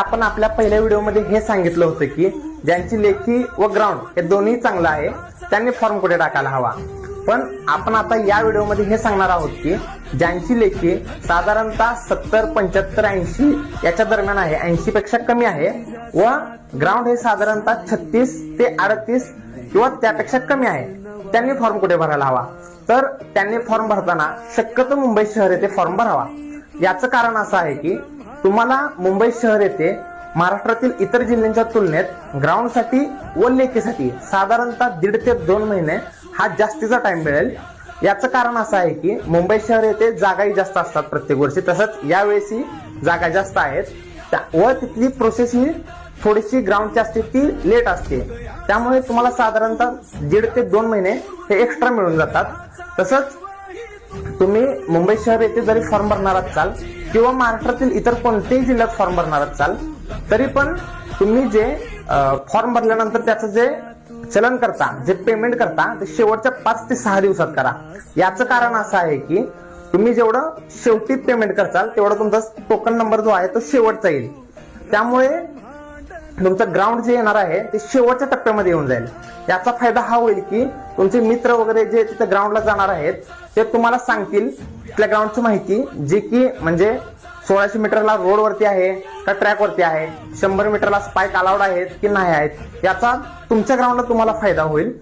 आपण आपल्या पहिल्या व्हिडिओमध्ये हे सांगितलं होतं की ज्यांची लेखी व ग्राउंड हे दोन्ही चांगलं आहे त्यांनी फॉर्म कुठे टाकायला हवा. पण आपण आता या व्हिडिओमध्ये हे सांगणार आहोत की ज्यांची लेखी साधारणतः सत्तर पंच्याहत्तर ऐंशी याच्या दरम्यान आहे ऐंशी पेक्षा कमी आहे व ग्राउंड हे साधारणतः छत्तीस ते अडतीस किंवा त्यापेक्षा कमी आहे त्यांनी फॉर्म कुठे भरायला हवा? तर त्यांनी फॉर्म भरताना शक्यतो मुंबई शहर येथे फॉर्म भरावा. याचं कारण असं आहे की तुम्हाला मुंबई शहर येथे महाराष्ट्रातील इतर जिल्ह्यांच्या तुलनेत ग्राउंडसाठी व लेखीसाठी साधारणतः दीड ते दोन महिने हा जास्तीचा टाइम मिळेल. याचं कारण असं आहे की मुंबई शहर येथे जागाही जास्त असतात प्रत्येक वर्षी. तसंच यावेळेसही जागा जास्त आहेत. त्या- व तिथली प्रोसेस ही थोडीशी ग्राउंडची असते ती लेट असते. त्यामुळे तुम्हाला साधारणतः दीड ते दोन महिने हे एक्स्ट्रा मिळून जातात. तसंच तुम्ही मुंबई शहर येथे जरी फॉर्म भरणार असाल किंवा महाराष्ट्रातील इतर कोणत्याही जिल्ह्यात फॉर्म भरणार असाल तरी पण तुम्ही जे फॉर्म भरल्यानंतर त्याचं जे चलन करता जे पेमेंट करता ते शेवटच्या पाच ते सहा दिवसात करा. याचं कारण असं आहे की तुम्ही जेवढं शेवटी पेमेंट करताल तेवढा तुमचा टोकन नंबर जो आहे तो शेवटचा येईल. त्यामुळे तुमचं ग्राउंड जे येणार आहे ते शेवटच्या टप्प्यामध्ये येऊन जाईल. याचा फायदा हा होईल की तुमचे मित्र वगैरे जे तिथे ग्राउंडला जाणार आहेत ते तुम्हाला सांगतील तिथल्या ग्राउंडची माहिती जी की म्हणजे सोळाशे मीटरला रोडवरती आहे का ट्रॅकवरती आहे शंभर मीटरला स्पाईक अलाउड आहेत की नाही आहेत याचा तुमच्या ग्राउंडला तुम्हाला फायदा होईल.